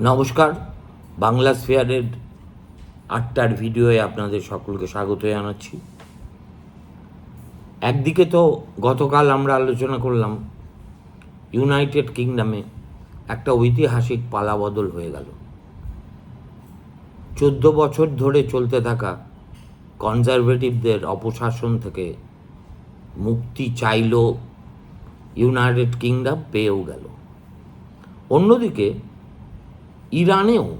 নমস্কার। বাংলা স্ফেয়ারের আটটার ভিডিওয়ে আপনাদের সকলকে স্বাগত জানাচ্ছি। একদিকে তো গতকাল আমরা আলোচনা করলাম, ইউনাইটেড কিংডমে একটা ঐতিহাসিক পালাবদল হয়ে গেল। চোদ্দ বছর ধরে চলতে থাকা কনজারভেটিভদের অপশাসন থেকে মুক্তি চাইল ইউনাইটেড কিংডম, পেয়েও গেল। অন্যদিকে ইরানেও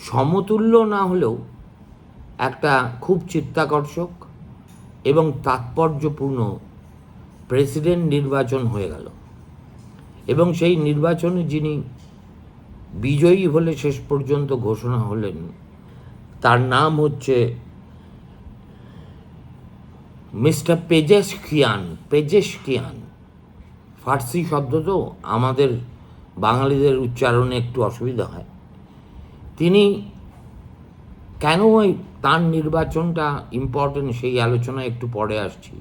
সমতুল্য না হলেও একটা খুব চিত্তাকর্ষক এবং তাৎপর্যপূর্ণ প্রেসিডেন্ট নির্বাচন হয়ে গেল। এবং সেই নির্বাচনে যিনি বিজয়ী হলে শেষ পর্যন্ত ঘোষণা হলেন, তার নাম হচ্ছে মিস্টার পেজেশকিয়ান পেজেশকিয়ান। ফার্সি শব্দ তো আমাদের বাঙালিদের উচ্চারণে একটু অসুবিধা হয়। তিনি কেন ওই তার নির্বাচনটা ইম্পর্টেন্ট সেই আলোচনা একটু পরে আসছি।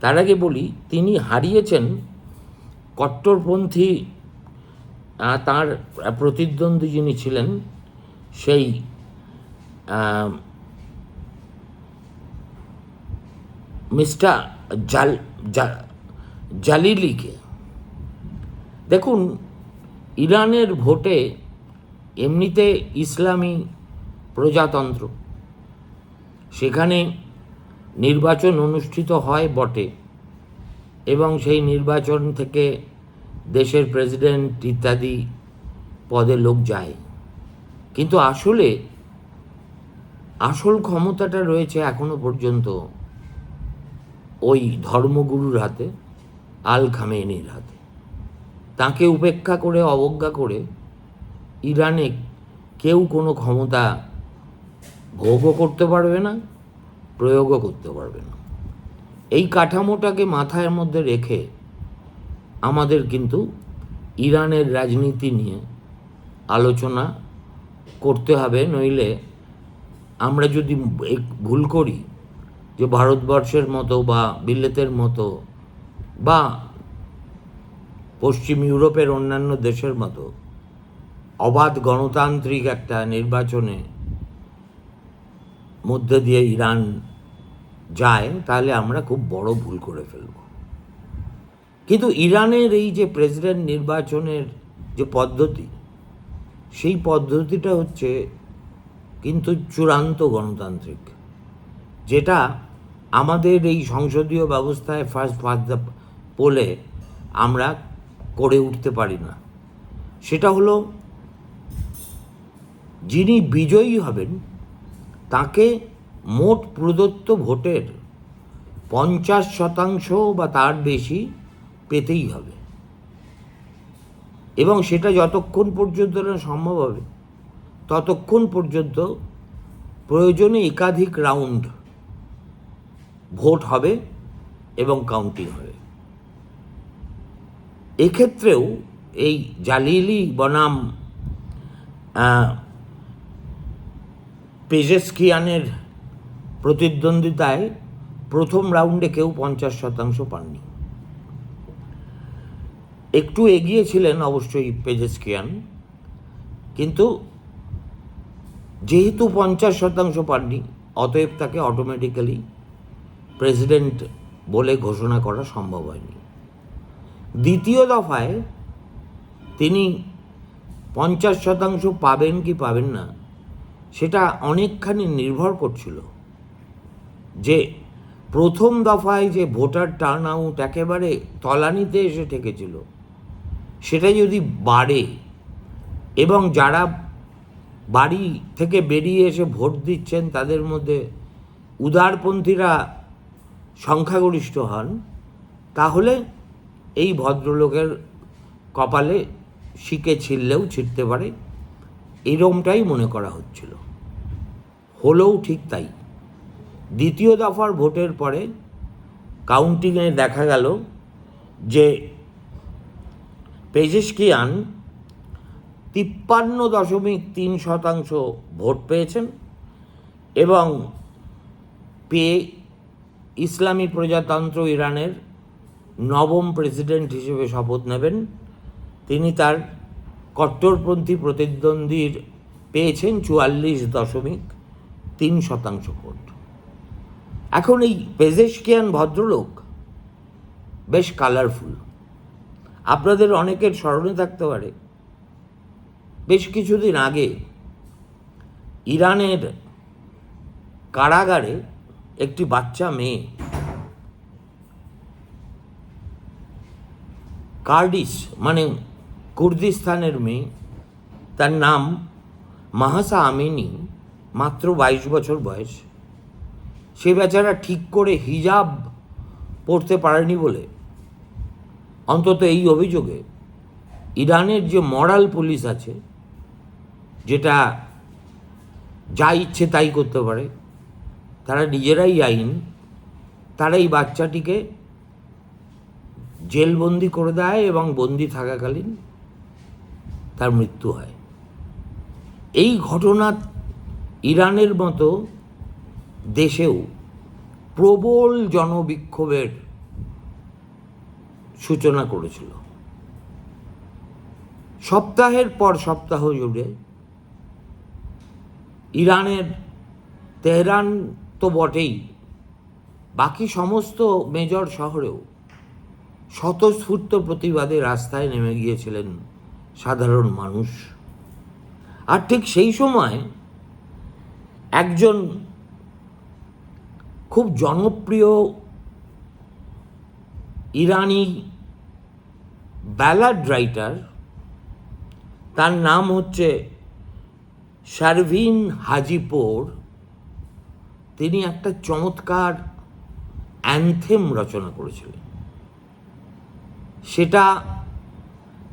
তার আগে বলি, তিনি হারিয়েছেন কট্টরপন্থী তার প্রতিদ্বন্দ্বী যিনি ছিলেন, সেই মিস্টার জাল জালিলিকে। দেখুন ইরানের ভোটে এমনিতে ইসলামী প্রজাতন্ত্র। সেখানে নির্বাচন অনুষ্ঠিত হয় বটে এবং সেই নির্বাচন থেকে দেশের প্রেসিডেন্ট ইত্যাদি পদে লোক যায়। কিন্তু আসলে আসল ক্ষমতাটা রয়েছে এখনও পর্যন্ত ওই ধর্মগুরুর হাতে আল খামেনির হাতে। তাকে উপেক্ষা করে, অবজ্ঞা করে ইরানে কেউ কোনো ক্ষমতা ভোগও করতে পারবে না, প্রয়োগও করতে পারবে না। এই কাঠামোটাকে মাথার মধ্যে রেখে আমাদের কিন্তু ইরানের রাজনীতি নিয়ে আলোচনা করতে হবে। নইলে আমরা যদি ভুল করি যে ভারতবর্ষের মতো বা বিলেতের মতো বা পশ্চিম ইউরোপের অন্যান্য দেশের মতো অবাধ গণতান্ত্রিক একটা নির্বাচনে মধ্যে দিয়ে ইরান যায়, তাহলে আমরা খুব বড় ভুল করে ফেলব। কিন্তু ইরানের এই যে প্রেসিডেন্ট নির্বাচনের যে পদ্ধতি, সেই পদ্ধতিটা হচ্ছে কিন্তু চূড়ান্ত গণতান্ত্রিক, যেটা আমাদের এই সংসদীয় ব্যবস্থায় ফার্স্ট ফার্স্ট পোলে আমরা করে উঠতে পারি না। সেটা হলো, যিনি বিজয়ী হবেন, তাকে মোট প্রদত্ত ভোটের পঞ্চাশ শতাংশ বা তার বেশি পেতেই হবে। এবং সেটা যতক্ষণ পর্যন্ত না সম্ভব হবে, ততক্ষণ পর্যন্ত প্রয়োজনে একাধিক রাউন্ড ভোট হবে এবং কাউন্টিং হবে। এক্ষেত্রেও এই জালিলি বনাম পেজেস্কিয়ানের প্রতিদ্বন্দ্বিতায় প্রথম রাউন্ডে কেউ পঞ্চাশ শতাংশ পাননি। একটু এগিয়েছিলেন অবশ্যই পেজেস্কিয়ান, কিন্তু যেহেতু পঞ্চাশ শতাংশ পাননি, অতএব তাকে অটোমেটিক্যালি প্রেসিডেন্ট বলে ঘোষণা করা সম্ভব হয়নি। দ্বিতীয় দফায় তিনি পঞ্চাশ শতাংশ পাবেন কি পাবেন না, সেটা অনেকখানি নির্ভর করছিল যে প্রথম দফায় যে ভোটার টার্ন আউট একেবারে তলানিতে এসে ঠেকেছিল, সেটা যদি বাড়ে এবং যারা বাড়ি থেকে বেরিয়ে এসে ভোট দিচ্ছেন তাদের মধ্যে উদারপন্থীরা সংখ্যাগরিষ্ঠ হন, তাহলে এই ভদ্রলোকের কপালে শিকে ছিললেও ছিটতে পারে, এরমটাই মনে করা হচ্ছিল। হলেও ঠিক তাই। দ্বিতীয় দফার ভোটের পরে কাউন্টিংয়ে দেখা গেল যে পেজেশকিয়ান তিপ্পান্ন দশমিক তিন শতাংশ ভোট পেয়েছেন এবং পেয়ে ইসলামী প্রজাতন্ত্র ইরানের নবম প্রেসিডেন্ট হিসেবে শপথ নেবেন। তিনি তার কট্টরপন্থী প্রতিদ্বন্দ্বীর পেয়েছেন চুয়াল্লিশ দশমিক তিন শতাংশ ভোট। এখন এই পেজেশকিয়ান ভদ্রলোক বেশ কালারফুল আপনাদের অনেকের স্মরণে থাকতে পারে, বেশ কিছুদিন আগে ইরানের কারাগারে একটি বাচ্চা মেয়ে কার্ডিস মানে কুর্দিস্তানের মেয়ে, তার নাম মাহাসা আমিনী, মাত্র বাইশ বছর বয়স। সে বেচারা ঠিক করে হিজাব পড়তে পারেনি বলে। অন্তত এই অভিযোগে ইরানের যে মরাল পুলিশ আছে, যেটা যা ইচ্ছে তাই করতে পারে, তারা নিজেরাই আইন, তারা এই বাচ্চাটিকে জেলবন্দি করে দেয় এবং বন্দি থাকাকালীন তার মৃত্যু হয়। এই ঘটনা ইরানের মতো দেশেও প্রবল জনবিক্ষোভের সূচনা করেছিল। সপ্তাহের পর সপ্তাহ জুড়ে ইরানের তেহরান তো বটেই, বাকি সমস্ত মেজর শহরেও স্বতঃস্ফূর্ত প্রতিবাদে রাস্তায় নেমে গিয়েছিলেন সাধারণ মানুষ। আর ঠিক সেই সময় একজন খুব জনপ্রিয় ইরানি ব্যালাড রাইটার, তার নাম হচ্ছে শারভিন হাজিপোর। তিনি একটা চমৎকার অ্যানথেম রচনা করেছিলেন। সেটা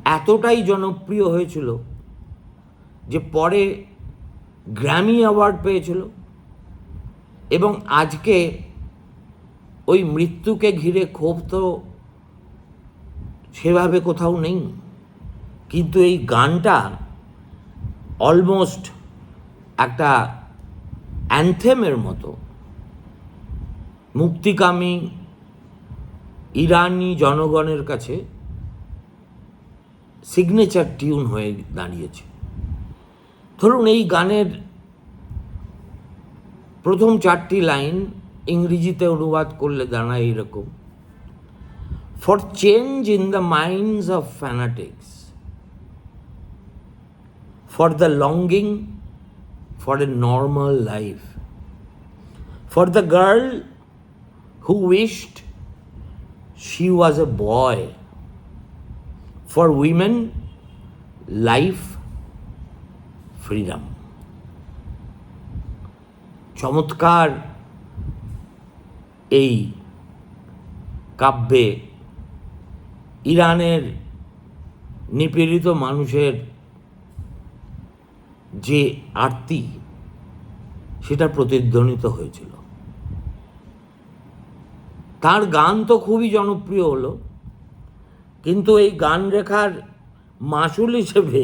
এতটাই জনপ্রিয় হয়েছিল যে পরে গ্র্যামি অ্যাওয়ার্ড পেয়েছিল এবং আজকে ওই মৃত্যুকে ঘিরে ক্ষোভ তো সেভাবে কোথাও নেই। কিন্তু এই গানটা অলমোস্ট একটা অ্যানথেমের মতো। মুক্তিকামী ইরানি জনগণের কাছে সিগনেচার টিউন হয়ে দাঁড়িয়েছে। ধরুন এই গানের প্রথম চারটি লাইন ইংরেজিতে অনুবাদ করলে দাঁড়ায় এইরকম for change in the minds of fanatics for the longing for a normal life for the girl who wished she was a boy. For women, life, freedom. চমৎকার এই কাব্যে ইরানের নিপীড়িত মানুষের যে আরতি সেটা প্রতিধ্বনিত হয়েছিল তার গান তো খুবই জনপ্রিয় হলো, কিন্তু এই গান রেখার মাসুল হিসেবে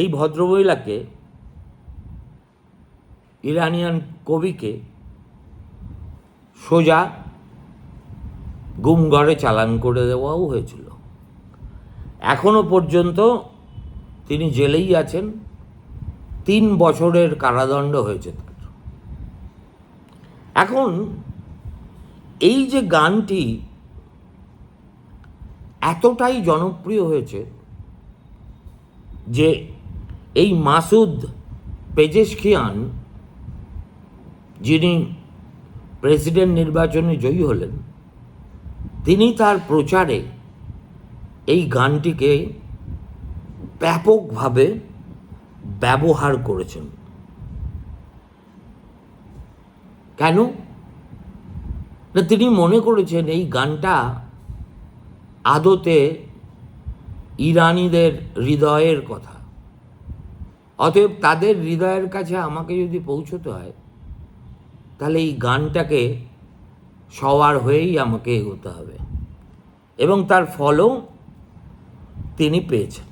এই ভদ্রমহিলাকে, ইরানিয়ান কবিকে সোজা গুমগড়ে চালান করে দেওয়াও হয়েছিল। এখনও পর্যন্ত তিনি জেলেই আছেন, তিন বছরের কারাদণ্ড হয়েছে তার। এখন এই যে গানটি এতটাই জনপ্রিয় হয়েছে যে এই মাসুদ পেজেশকিয়ান যিনি প্রেসিডেন্ট নির্বাচনে জয়ী হলেন, তিনি তার প্রচারে এই গানটিকে ব্যাপকভাবে ব্যবহার করেছেন। কেন? না, তিনি মনে করেছেন এই গানটা আদতে ইরানিদের হৃদয়ের কথা। অতএব তাদের হৃদয়ের কাছে আমাকে যদি পৌঁছতে হয়, তাহলে এই গানটাকে সবার হয়েই আমাকে এগোতে হবে। এবং তার ফলও তিনি পেয়েছেন।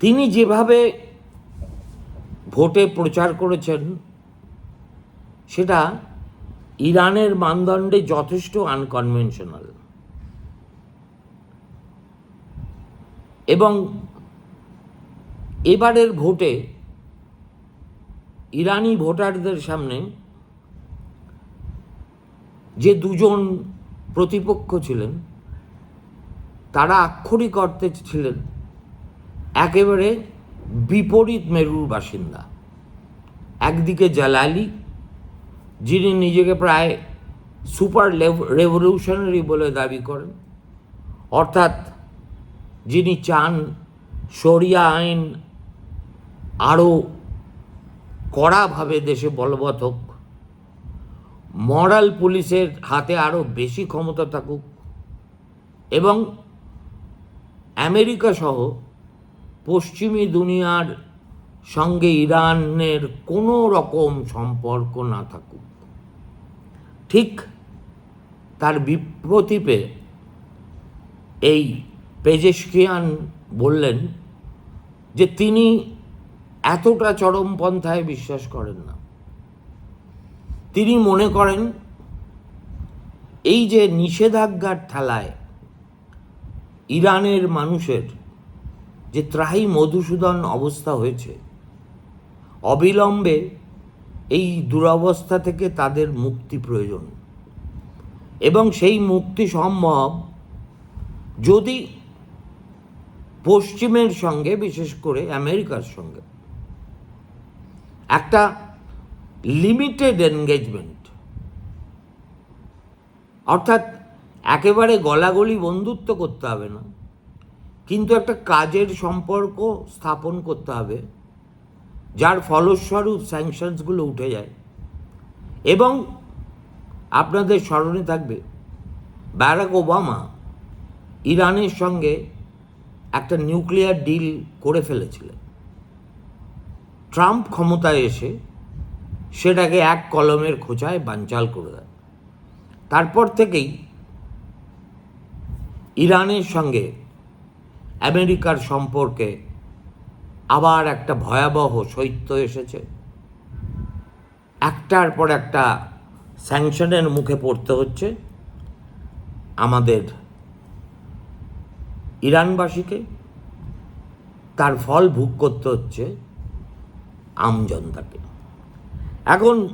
তিনি যেভাবে ভোটে প্রচার করেছেন, সেটা ইরানের মানদণ্ডে যথেষ্ট আনকনভেনশনাল এবং এবারের ভোটে ইরানি ভোটারদের সামনে যে দুজন প্রতিপক্ষ ছিলেন, তারা আক্ষরিক অর্থে ছিলেন একেবারে বিপরীত মেরুর বাসিন্দা। একদিকে জালালি যিনি নিজেকে প্রায় সুপার রেভলিউশনারি বলে দাবি করেন। অর্থাৎ যিনি চান শরিয়া আইন আরও কড়াভাবে দেশে বলবৎ হোক, মরাল পুলিশের হাতে আরও বেশি ক্ষমতা থাকুক এবং আমেরিকা সহ পশ্চিমী দুনিয়ার সঙ্গে ইরানের কোনো রকম সম্পর্ক না থাকুক। ঠিক তার বিপ্রতীপে এই পেজেশকিয়ান বললেন যে তিনি এতটা চরমপন্থায় বিশ্বাস করেন না। তিনি মনে করেন এই যে নিষেধাজ্ঞার ঠেলায় ইরানের মানুষের যে ত্রাহি মধুসূদন অবস্থা হয়েছে, অবিলম্বে এই দুরবস্থা থেকে তাদের মুক্তি প্রয়োজন। এবং সেই মুক্তি সম্ভব যদি পশ্চিমের সঙ্গে, বিশেষ করে আমেরিকার সঙ্গে। একটা লিমিটেড এনগেজমেন্ট অর্থাৎ একেবারে গলাগলি বন্ধুত্ব করতে হবে না, কিন্তু একটা কাজের সম্পর্ক স্থাপন করতে হবে। যার ফলস্বরূপ স্যাংশনসগুলো উঠে যায়। এবং আপনাদের স্মরণে থাকবে ব্যারাক ওবামা ইরানের সঙ্গে একটা নিউক্লিয়ার ডিল করে ফেলেছিলেন। ট্রাম্প ক্ষমতায় এসে সেটাকে এক কলমের খোঁচায় বানচাল করে দেয় তারপর থেকেই ইরানের সঙ্গে আমেরিকার সম্পর্কে আবার একটা ভয়াবহ শৈত্য এসেছে। একটার পর একটা স্যাংশনের মুখে পড়তে হচ্ছে আমাদের ইরানবাসীকে। তার ফল ভোগ করতে হচ্ছে আমজনতাকে। এখন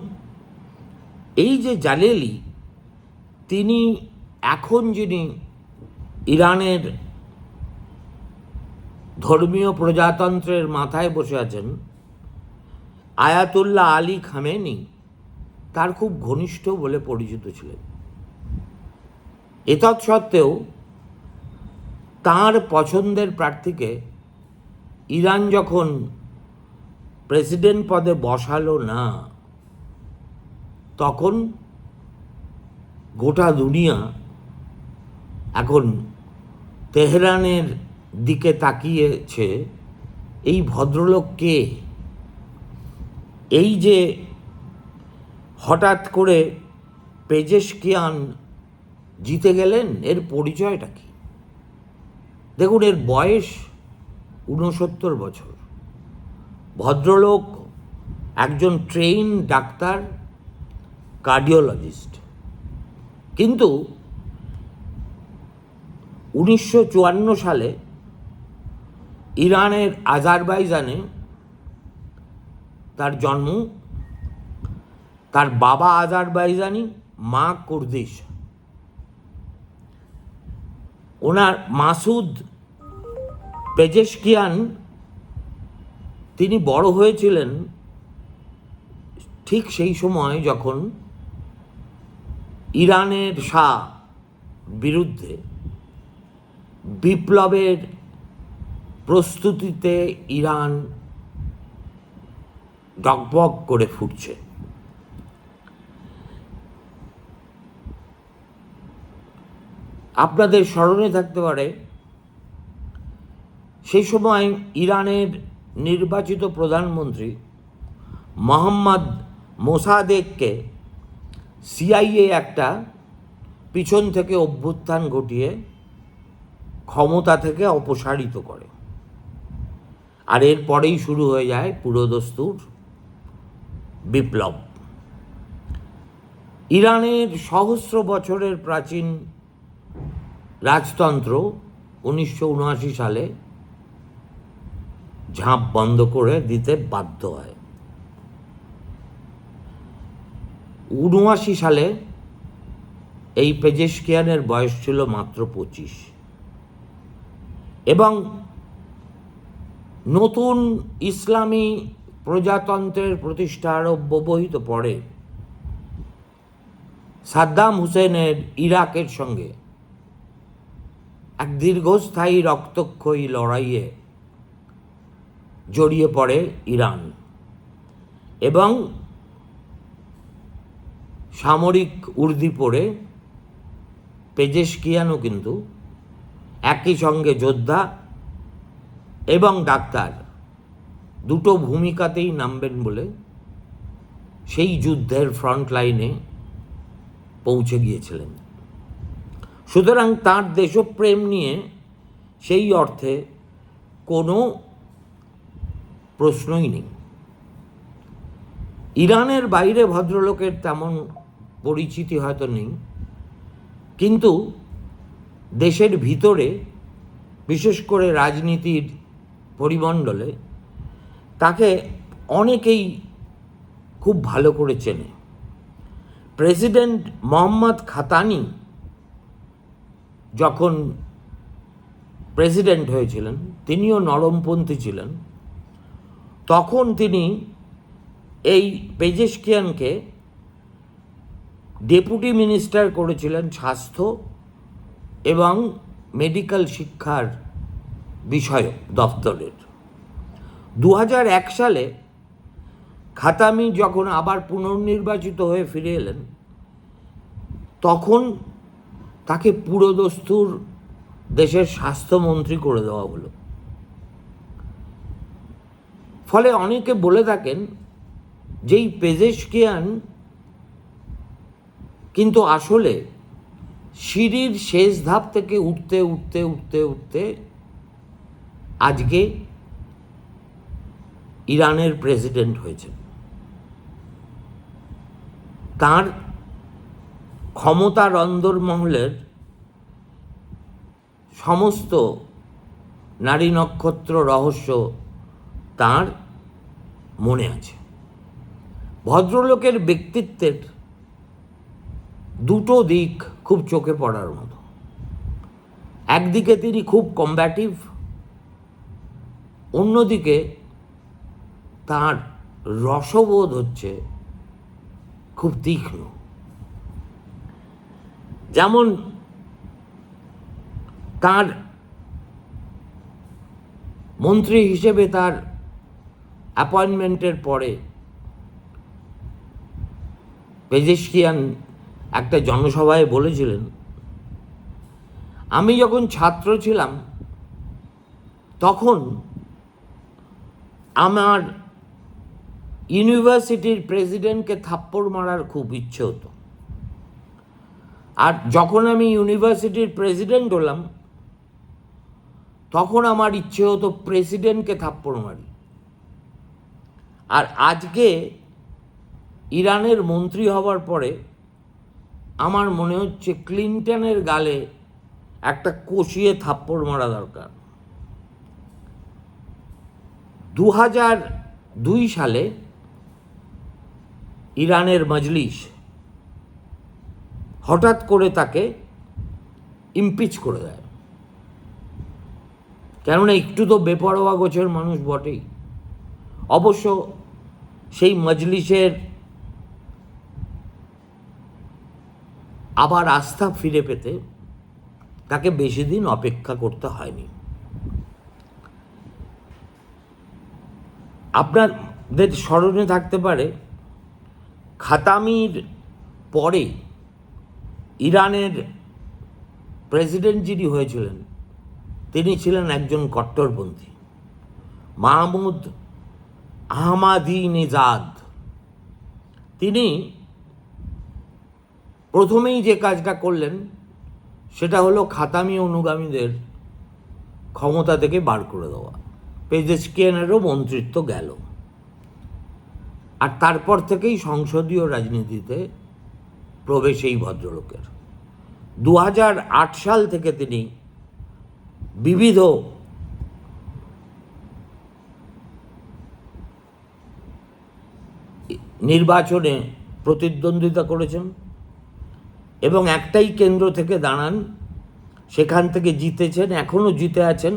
এই যে জালেলি, তিনি এখন যিনি ইরানের ধর্মীয় প্রজাতন্ত্রের মাথায় বসে আছেন আয়াতুল্লাহ আলী খামেনি। তার খুব ঘনিষ্ঠ বলে পরিচিত ছিলেন। এতৎ সত্ত্বেও তাঁর পছন্দের প্রার্থীকে ইরান যখন প্রেসিডেন্ট পদে বসালো না, তখন গোটা দুনিয়া এখন তেহরানের দিকে তাকিয়েছে, এই ভদ্রলোক কে? এই যে হঠাৎ করে পেজেশকিয়ান জিতে গেলেন, এর পরিচয়টা কি? দেখুন, এর বয়স ঊনসত্তর বছর। ভদ্রলোক একজন ট্রেন ডাক্তার, কার্ডিওলজিস্ট। কিন্তু উনিশশো চুয়ান্ন সালে ইরানের আজারবাইজানে তার জন্ম, তার বাবা আজারবাইজানি, মা কুর্দিশ। ওনার মাসুদ পেজেশকিয়ান, তিনি বড় হয়েছিলেন ঠিক সেই সময় যখন ইরানের শাহ বিরুদ্ধে বিপ্লবের প্রস্তুতিতে ইরান ডকবক করে ফুটছে। আপনাদের স্মরণে থাকতে পারে, সেই সময় ইরানের নির্বাচিত প্রধানমন্ত্রী মোহাম্মদ মোসাদেককে সিআইএ একটা পিছন থেকে অভ্যুত্থান ঘটিয়ে ক্ষমতা থেকে অপসারিত করে। আর এরপরেই শুরু হয়ে যায় পুরোদস্তুর বিপ্লব। ইরানের সহস্র বছরের প্রাচীন রাজতন্ত্র উনিশশো উনআশি সালে ঝাঁপ বন্ধ করে দিতে বাধ্য হয়। উনআশি সালে এই পেজেশকিয়ানের বয়স ছিল মাত্র পঁচিশ। এবং নতুন ইসলামী প্রজাতন্ত্রের প্রতিষ্ঠার অব্যবহিত পরে সাদ্দাম হুসেনের ইরাকের সঙ্গে। এক দীর্ঘস্থায়ী রক্তক্ষয়ী লড়াইয়ে জড়িয়ে পড়ে ইরান এবং সামরিক উর্দি পড়ে পেজেশকিয়ানও কিন্তু একই সঙ্গে যোদ্ধা এবং ডাক্তার দুটো ভূমিকাতেই নামবেন বলে সেই যুদ্ধের ফ্রন্ট লাইনে পৌঁছে গিয়েছিলেন। সুতরাং তার দেশপ্রেম নিয়ে সেই অর্থে কোনো প্রশ্নই নেই। ইরানের বাইরে ভদ্রলোকের তেমন পরিচিতি হয়তো নেই, কিন্তু দেশের ভিতরে বিশেষ করে রাজনীতির পরিমণ্ডলে তাকে অনেকেই খুব ভালো করে চেনে। প্রেসিডেন্ট মোহাম্মদ খাতানি যখন প্রেসিডেন্ট হয়েছিলেন, তিনিও নরমপন্থী ছিলেন, তখন তিনি এই পেজেশকিয়ানকে ডেপুটি মিনিস্টার করেছিলেন স্বাস্থ্য এবং মেডিকেল শিক্ষার বিষয়ক দপ্তরের দু এক সালে খাতামি যখন আবার পুনর্নির্বাচিত হয়ে ফিরে এলেন, তখন তাকে পুরোদস্তুর দেশের স্বাস্থ্যমন্ত্রী করে দেওয়া হলো। ফলে অনেকে বলে থাকেন যেই পেজেশকিয়ান কিন্তু আসলে সিঁড়ির শেষ ধাপ থেকে উঠতে উঠতে উঠতে উঠতে আজকে ইরানের প্রেসিডেন্ট হয়েছেন। তার ক্ষমতার অন্দরমহলের সমস্ত নারী নক্ষত্র রহস্য তার মনে আছে। ভদ্রলোকের ব্যক্তিত্বের দুটো দিক খুব চোখে পড়ার মতো। একদিকে তিনি খুব কম্ব্যাটিভ অন্যদিকে তার রসবোধ হচ্ছে খুব তীক্ষ্ণ। যেমন তার মন্ত্রী হিসেবে তার অ্যাপয়েন্টমেন্টের পরে পেজেশকিয়ান একটা জনসভায় বলেছিলেন, আমি যখন ছাত্র ছিলাম, তখন আমার ইউনিভার্সিটির প্রেসিডেন্টকে থাপ্পড় মারার খুব ইচ্ছে হতো। আর যখন আমি ইউনিভার্সিটির প্রেসিডেন্ট হলাম, তখন আমার ইচ্ছে হতো প্রেসিডেন্টকে থাপ্পড় মারি। আর আজকে ইরানের মন্ত্রী হওয়ার পরে আমার মনে হচ্ছে ক্লিন্টনের গালে একটা কষিয়ে থাপ্পড় মারা দরকার। দু হাজার দুই সালে ইরানের মজলিস হঠাৎ করে তাকে ইমপিচ করে দেয়। কেননা একটু তো বেপরোয়া গোছের মানুষ বটেই। অবশ্য সেই মজলিসের আবার আস্থা ফিরে পেতে তাকে বেশি দিন অপেক্ষা করতে হয়নি। আপনাদের স্মরণে থাকতে পারে, খাতামির পরে ইরানের প্রেসিডেন্ট যিনি হয়েছিলেন, তিনি ছিলেন একজন কট্টরপন্থী। মাহমুদ আহমাদি নিজাদ তিনি প্রথমেই যে কাজটা করলেন, সেটা হলো খাতামি অনুগামীদের ক্ষমতা থেকে বার করে দেওয়া। পেজেস্কিয়ানেরও মন্ত্রিত্ব গেল। আর তারপর থেকেই সংসদীয় রাজনীতিতে প্রবেশ এই ভদ্রলোকের। দু হাজার আট সাল থেকে তিনি বিবিধ নির্বাচনে প্রতিদ্বন্দ্বিতা করেছেন এবং একটাই কেন্দ্র থেকে দাঁড়ান, সেখান থেকে জিতেছেন, এখনও জিতে আছেন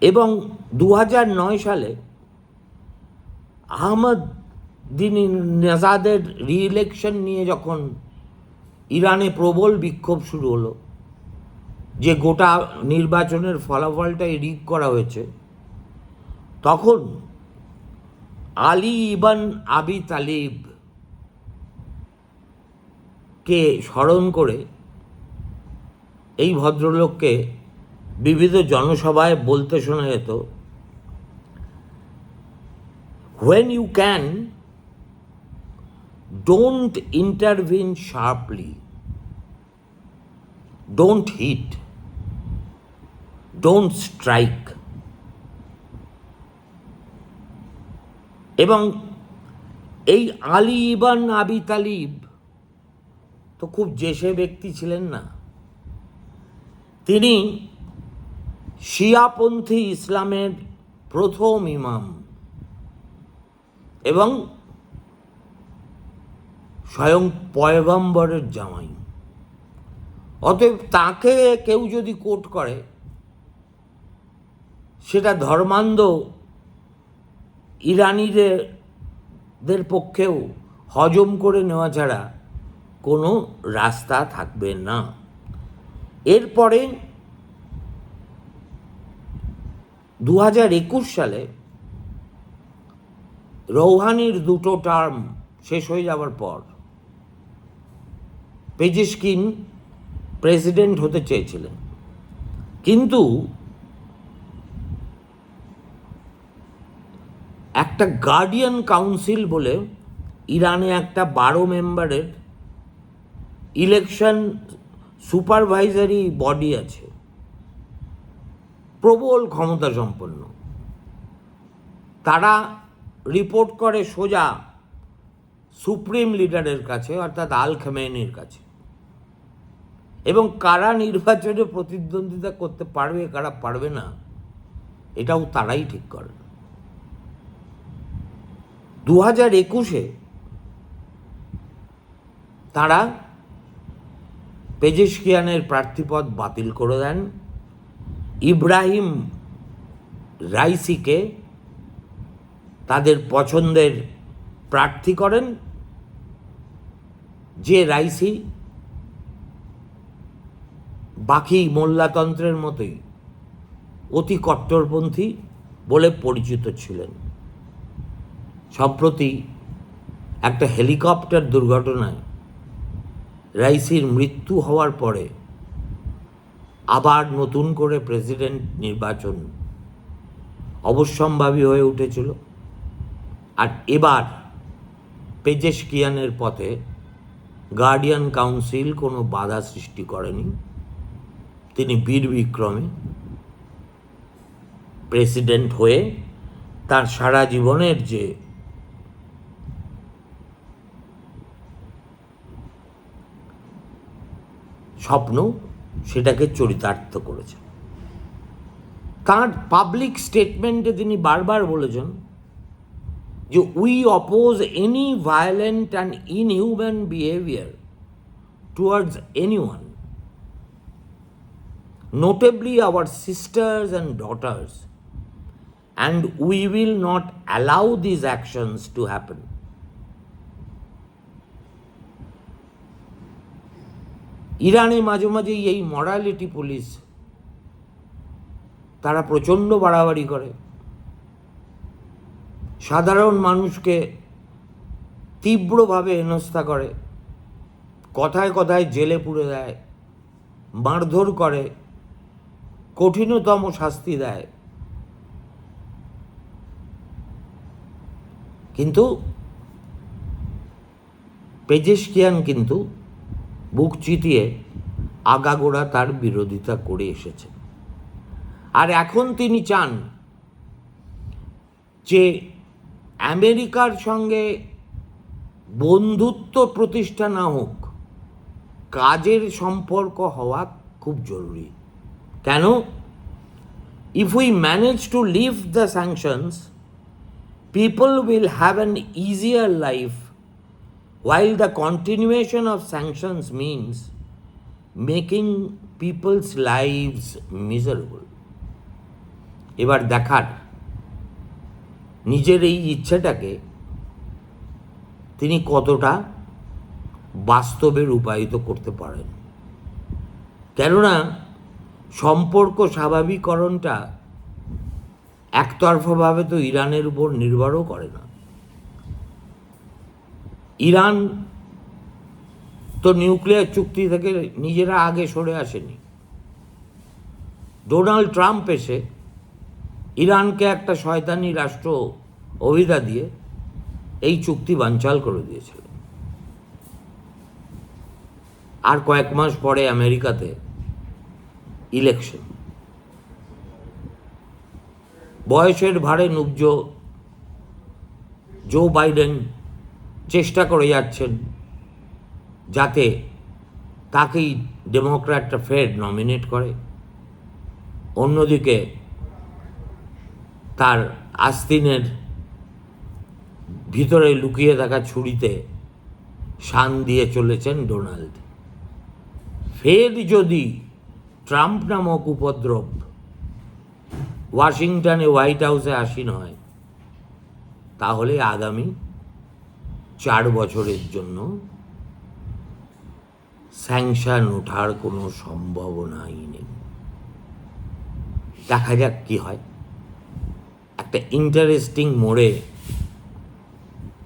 এবং দু সালে আহমদ দিন নেজাদের রিইলেকশন নিয়ে যখন ইরানে প্রবল বিক্ষোভ শুরু হলো, যে গোটা নির্বাচনের ফলাফলটাই রিক করা হয়েছে, তখন আলী ইবান আবি তালিব কে স্মরণ করে এই ভদ্রলোককে বিবিধ জনসভায় বলতে শোনা যেত when you can don't intervene sharply don't hit don't strike এবং এই আলী ইবান আবি তালিব তো খুব জেসে ব্যক্তি ছিলেন না। তিনি শিয়াপন্থী ইসলামের প্রথম ইমাম। এবং স্বয়ং পয়গম্বরের জামাই। অতএব তাকে কেউ যদি কোট করে, সেটা ধর্মান্ধ ইরানিদের পক্ষেও হজম করে নেওয়া ছাড়া কোনো রাস্তা থাকবে না। এরপরে দু হাজার একুশ সালে রৌহানির দুটো টার্ম শেষ হয়ে যাওয়ার পর পেজিস্কিন প্রেসিডেন্ট হতে চেয়েছিলেন। কিন্তু একটা গার্ডিয়ান কাউন্সিল বলে ইরানে একটা বারো মেম্বারের ইলেকশন সুপারভাইজারি বডি আছে। প্রবল ক্ষমতা সম্পন্ন। তারা রিপোর্ট করে সোজা সুপ্রিম লিডারের কাছে, অর্থাৎ আল খেমেনির কাছে। এবং কারা নির্বাচনে প্রতিদ্বন্দ্বিতা করতে পারবে, কারা পারবে না, এটাও তারাই ঠিক করে। দু হাজার একুশে তারা পেজেশকিয়ানের প্রার্থীপদ বাতিল করে দেন। ইব্রাহিম রাইসিকে তাদের পছন্দের প্রার্থী করেন, যে রাইসি বাকি মোল্লাতন্ত্রের মতোই অতি কট্টরপন্থী বলে পরিচিত ছিলেন। সম্প্রতি একটা হেলিকপ্টার দুর্ঘটনায় রাইসির মৃত্যু হওয়ার পরে আবার নতুন করে প্রেসিডেন্ট নির্বাচন অবশ্যম্ভাবী হয়ে উঠেছিল। আর এবার পেজেশকিয়ানের পথে গার্ডিয়ান কাউন্সিল কোনো বাধা সৃষ্টি করেনি। তিনি বীর বিক্রমে প্রেসিডেন্ট হয়ে তার সারা জীবনের যে স্বপ্ন সেটাকে চরিতার্থ করেছেন তার পাবলিক স্টেটমেন্টে তিনি বারবার বলেছেন যে we oppose any violent and inhuman behaviour towards any one notably our sisters and daughters, and we will not allow these actions to happen. ইরানে মাঝে মাঝেই এই মরালিটি পুলিশ, তারা প্রচণ্ড বাড়াবাড়ি করে। সাধারণ মানুষকে তীব্রভাবে হেনস্থা করে, কথায় কথায় জেলে পুড়ে দেয়, মারধর করে, কঠিনতম শাস্তি দেয়। কিন্তু পেজেশকিয়ান কিন্তু বুক চিতিয়ে আগাগোড়া তার বিরোধিতা করে এসেছে। আর এখন তিনি চান যে আমেরিকার সঙ্গে বন্ধুত্ব প্রতিষ্ঠা না হোক, কাজের সম্পর্ক হওয়া খুব জরুরি। কেন? If we manage to leave the sanctions people will have an easier life while the continuation of sanctions means making people's lives miserable, এবার দেখার। নিজের এই ইচ্ছেটাকে তিনি কতটা বাস্তবে রূপায়িত করতে পারেন। কেননা সম্পর্ক স্বাভাবিকরণটা একতরফাভাবে তো ইরানের উপর নির্ভরও করে না। ইরান তো নিউক্লিয়ার চুক্তি থেকে নিজেরা আগে সরে আসেনি। ডোনাল্ড ট্রাম্প এসে ইরানকে একটা শয়তানি রাষ্ট্র অভিধা দিয়ে এই চুক্তি বানচাল করে দিয়েছিল আর কয়েক মাস পরে আমেরিকাতে ইলেকশন। বয়সের ভারে নুব্জ জো বাইডেন চেষ্টা করে যাচ্ছেন যাতে তাকেই ডেমোক্র্যাটটা ফের নমিনেট করে। অন্যদিকে তার আস্তিনের ভিতরে লুকিয়ে থাকা ছুরিতে শান দিয়ে চলেছেন ডোনাল্ড। ফের যদি ট্রাম্প নামক উপদ্রব ওয়াশিংটনে হোয়াইট হাউসে আসীন হয়, তাহলে আগামী চার বছরের জন্য স্যাংশন ওঠার কোনো সম্ভাবনাই নেই। দেখা যাক কি হয়। একটা ইন্টারেস্টিং মোড়ে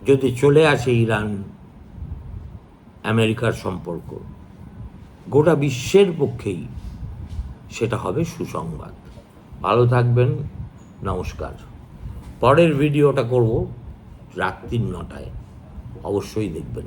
যদি চলে আসে ইরান, আমেরিকার সম্পর্ক, গোটা বিশ্বের পক্ষেই সেটা হবে সুসংবাদ। ভালো থাকবেন, নমস্কার। পরের ভিডিওটা করব রাত্রির নটায়। অবশ্যই দেখবেন।